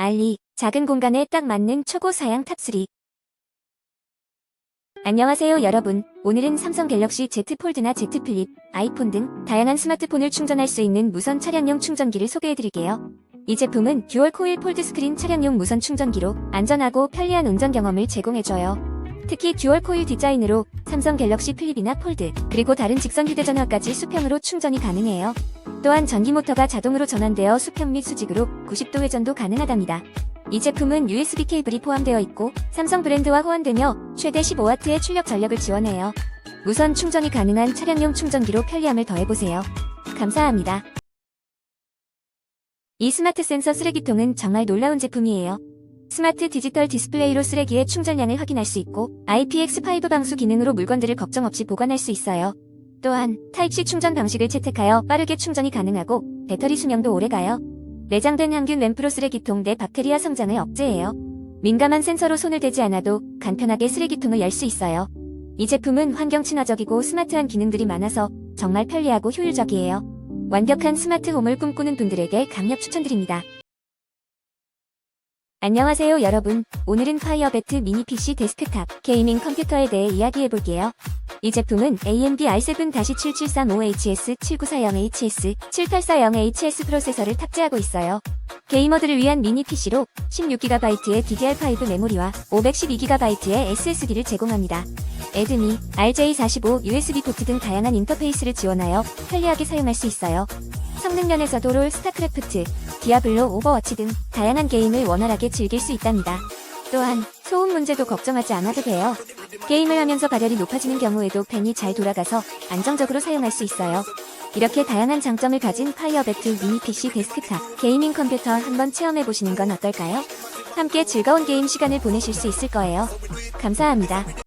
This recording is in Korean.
알리, 작은 공간에 딱 맞는 초고 사양 탑3. 안녕하세요 여러분. 오늘은 삼성 갤럭시 Z 폴드나 Z 플립, 아이폰 등 다양한 스마트폰을 충전할 수 있는 무선 차량용 충전기를 소개해드릴게요. 이 제품은 듀얼 코일 폴드 스크린 차량용 무선 충전기로 안전하고 편리한 운전 경험을 제공해줘요. 특히 듀얼 코일 디자인으로 삼성 갤럭시 플립이나 폴드, 그리고 다른 직선 휴대전화까지 수평으로 충전이 가능해요. 또한 전기 모터가 자동으로 전환되어 수평 및 수직으로 90도 회전도 가능하답니다. 이 제품은 USB 케이블이 포함되어 있고 삼성 브랜드와 호환되며 최대 15W의 출력 전력을 지원해요. 무선 충전이 가능한 차량용 충전기로 편리함을 더해보세요. 감사합니다. 이 스마트 센서 쓰레기통은 정말 놀라운 제품이에요. 스마트 디지털 디스플레이로 쓰레기의 충전량을 확인할 수 있고 IPX5 방수 기능으로 물건들을 걱정 없이 보관할 수 있어요. 또한 타입C 충전 방식을 채택하여 빠르게 충전이 가능하고 배터리 수명도 오래가요. 내장된 항균 램프로 쓰레기통 내 박테리아 성장을 억제해요. 민감한 센서로 손을 대지 않아도 간편하게 쓰레기통을 열 수 있어요. 이 제품은 환경 친화적이고 스마트한 기능들이 많아서 정말 편리하고 효율적이에요. 완벽한 스마트 홈을 꿈꾸는 분들에게 강력 추천드립니다. 안녕하세요 여러분. 오늘은 파이어배트 미니 PC 데스크탑 게이밍 컴퓨터에 대해 이야기해볼게요. 이 제품은 AMD i7-7735HS, 7940HS, 7840HS 프로세서를 탑재하고 있어요. 게이머들을 위한 미니 PC로 16GB의 DDR5 메모리와 512GB의 SSD를 제공합니다. 에드미, RJ45, USB 포트 등 다양한 인터페이스를 지원하여 편리하게 사용할 수 있어요. 성능 면에서도 롤, 스타크래프트, 디아블로, 오버워치 등 다양한 게임을 원활하게 즐길 수 있답니다. 또한 소음 문제도 걱정하지 않아도 돼요. 게임을 하면서 발열이 높아지는 경우에도 팬이 잘 돌아가서 안정적으로 사용할 수 있어요. 이렇게 다양한 장점을 가진 파이어배트 미니 PC 데스크탑 게이밍 컴퓨터 한번 체험해 보시는 건 어떨까요? 함께 즐거운 게임 시간을 보내실 수 있을 거예요. 감사합니다.